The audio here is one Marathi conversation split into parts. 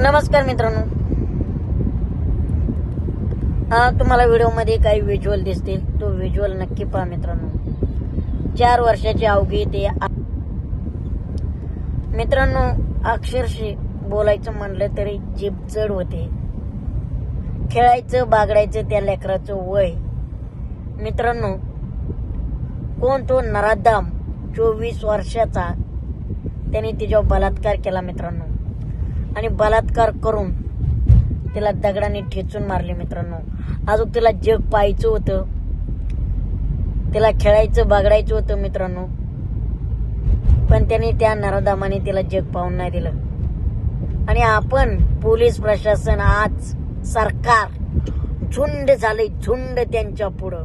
नमस्कार मित्रांनो. हा तुम्हाला व्हिडिओमध्ये काही व्हिज्युअल दिसतील. तो व्हिज्युअल नक्की पहा मित्रांनो. चार वर्षाची अवघी ते आ- मित्रांनो अक्षरशः बोलायचं म्हणलं तरी जीप जड होते. खेळायचं बागडायचं त्या लेकराचं वय. मित्रांनो कोण तो नराधाम चोवीस वर्षाचा त्याने तिच्यावर बलात्कार केला मित्रांनो. आणि बलात्कार करून तिला दगडाने ठेचून मारले मित्रांनो. अजून तिला जग पाहायचं होतं. तिला खेळायचं बागडायचं होतं मित्रांनो. पण त्याने त्या नरदामाने तिला जग पाहून नाही दिलं. आणि आपण पोलीस प्रशासन आज सरकार झुंड झाले झुंड त्यांच्या पुढं.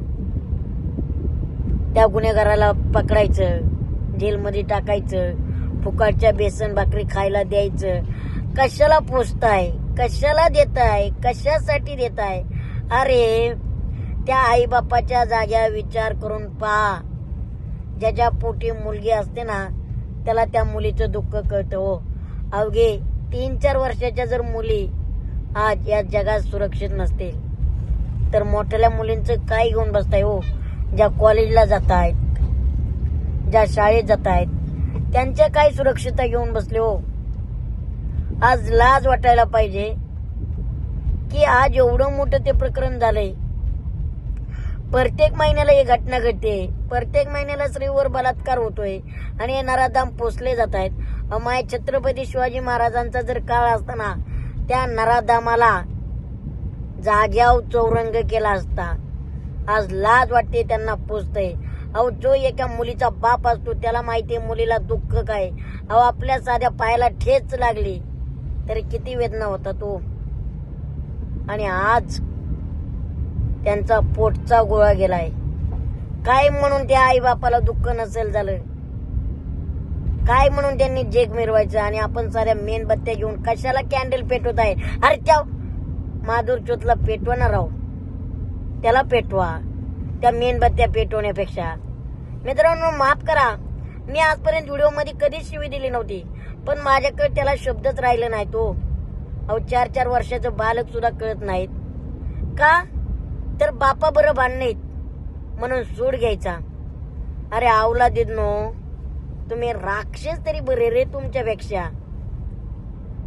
त्या गुन्हेगाराला पकडायचं जेलमध्ये टाकायचं फुकाटच्या बेसन भाकरी खायला द्यायचं कशाला पोचताय कशाला देताय? कशासाठी देताय? अरे त्या आई बापाच्या जाग्या विचार करून पहा. ज्याच्या पोटी मुलगी असते ना त्याला त्या मुलीचं दुःख कळतं हो. अवघे तीन चार वर्षाच्या जर मुली आज या जगात सुरक्षित नसतील तर मोठ्याल्या मुलींचं काय घेऊन बसताय हो? ज्या कॉलेजला जात आहेत ज्या शाळेत जात आहेत त्यांच्या काय सुरक्षितता घेऊन बसले हो? आज लाज वाटायला पाहिजे की आज एवढं मोठं ते प्रकरण झालंय. प्रत्येक महिन्याला ही घटना घडते. प्रत्येक महिन्याला स्त्रीवर बलात्कार होतोय आणि हे नराधाम पोचले जात आहेत. अमाय छत्रपती शिवाजी महाराजांचा जर काळ असताना त्या नराधामाला जाग्याव चौरंग केला असता आज लाज वाटते त्यांना पोचतय अहो जो एका मुलीचा बाप असतो त्याला माहिती मुलीला दुःख काय? अहो आपल्या साध्या पायाला ठेच लागली. तरी किती वेदना होता तो. आणि आज त्यांचा पोटचा गोळा गेलाय. काय म्हणून त्या आई बापाला दुःख नसेल झालं? काय म्हणून त्यांनी जेक मिरवायचं? आणि आपण साऱ्या मेणबत्त्या घेऊन कशाला कॅन्डल पेटवत आहे अरे त्या माधुर चोतला पेटवा ना राव त्याला पेटवा. त्या मेणबत्त्या पेटवण्यापेक्षा. मित्रांनो माफ करा. मी आजपर्यंत व्हिडिओमध्ये कधीच शिवी दिली नव्हती. पण माझ्याकडे त्याला शब्दच राहिला नाही तो. अहो चार चार वर्षाचं बालक सुद्धा कळत नाहीत. का? तर बापा बरं भांडणीत म्हणून सूड घ्यायचा. अरे आवला नो तुम्ही राक्षस तरी बरे रे तुमच्यापेक्षा.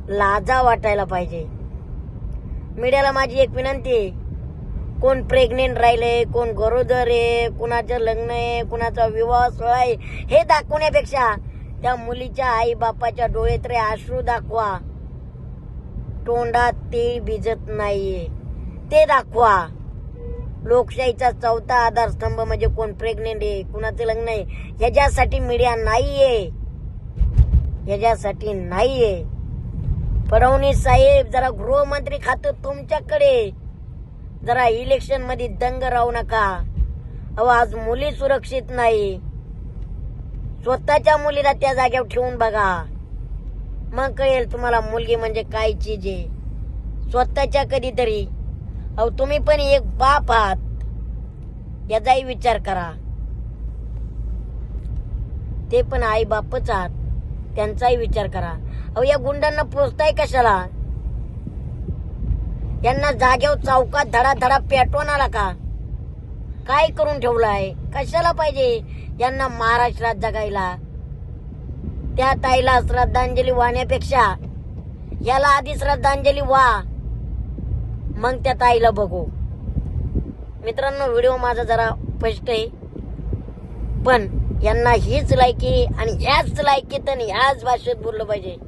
लाजा वाटायला पाहिजे. मीडियाला माझी एक विनंती आहे. कोण प्रेग्नेंट राहिले कोण गरोदर आहे कुणाचं लग्न आहे कुणाचा विवाह सोहळा आहे हे दाखवण्यापेक्षा त्या मुलीच्या आई बापाच्या डोळे तरी दाखवा. तोंडात ते भिजत नाहीये. ते दाखवा. लोकशाहीचा चौथा आधारस्तंभ म्हणजे कोण प्रेग्नेंट आहे कुणाचं लग्न आहे ह्याच्यासाठी मीडिया नाहीये. ह्याच्यासाठी नाहीये. फडणवीस साहेब जरा गृहमंत्री खातं तुमच्याकडे. जरा इलेक्शनमध्ये दंग राहू नका. अहो आज मुली सुरक्षित नाही. स्वतःच्या मुलीला त्या जागेवर ठेवून बघा. मग कळेल तुम्हाला मुलगी म्हणजे काय चीज आहे. स्वतःच्या कधीतरी. अहो तुम्ही पण एक बाप आहात. याचाही विचार करा. ते पण आई बापच आहात. त्यांचाही विचार करा. अहो या गुंडांना पोचताय कशाला? यांना जागेवर चौकात धडा धडा पेटवून आला का? काय करून ठेवलं आहे कशाला पाहिजे? यांना महाराष्ट्रात जगायला. त्या ताईला श्रद्धांजली वाहण्यापेक्षा याला आधी श्रद्धांजली वा मग त्या ताईला बघू. मित्रांनो व्हिडिओ माझा जरा स्पष्ट आहे. पण यांना हीच लायकी आणि ह्याच लायकीत आणि ह्याच भाषेत बोललं पाहिजे.